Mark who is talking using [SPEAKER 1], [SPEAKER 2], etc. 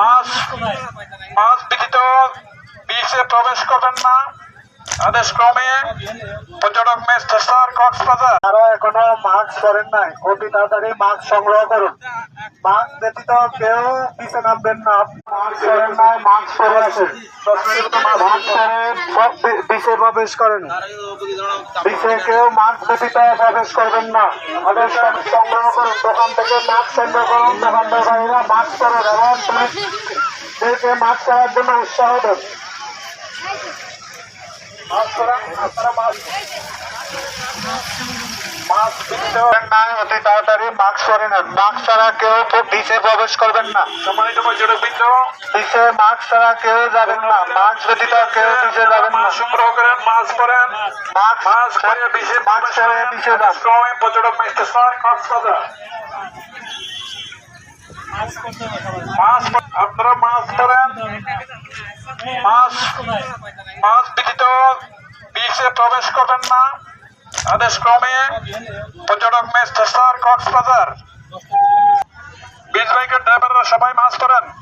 [SPEAKER 1] মাছ মাছ ব্যতীত বিচে প্রবেশ করবেন না। আদেশ ক্রমে পর্যটক মেস তেসার কক্সবাজার।
[SPEAKER 2] যারা এখনও মাস্ক পরেন নাই। অতি তাড়াতাড়ি মাস্ক সংগ্রহ করুন। মাস্ক ব্যতীত কেউ পিছে নামবেন না। মাস্ক পরেন নাই, মাস্ক পরে আসেন। মাস্ক পরে সব প্রবেশ করেন। বিচে কেউ মাস্ক ব্যতীত প্রবেশ করবেন না। সব সংগ্রহ করুন। দোকান থেকে মাস্ক সংগ্রহ করুন। দোকানদার ভাইরা মাস্ক পরেন এবং মাস্ক পরার জন্য উৎসাহ দেন। অতি তাড়াতাড়ি মাস্ক নেন মাস্ক ছাড়া কেউ বিচে প্রবেশ করবেন না
[SPEAKER 1] সম্মানিত পর্যটকবৃন্দ
[SPEAKER 2] বিচে মাস্ক ছাড়া কেউ যাবেন না মাস্ক ব্যতীত কেউ বিচে যাবেন না
[SPEAKER 1] সংগ্রহ করেন মাছ পরেন
[SPEAKER 2] মাস্ক
[SPEAKER 1] মাছ পরে বিচে
[SPEAKER 2] মাস্ক পরে বিচে যান
[SPEAKER 1] ক্রমে পর্যটক তেসার কক্সবাজার মাছ আপনারা মাছ পরেন মাছ মাছ ব্যতীত বিচে প্রবেশ করবেন না আদেশ ক্রমে পর্যটক মেস তেসার কক্সবাজার বিচ বাইকের ড্রাইভাররা সবাই মাছ পরেন আপনারা মাছ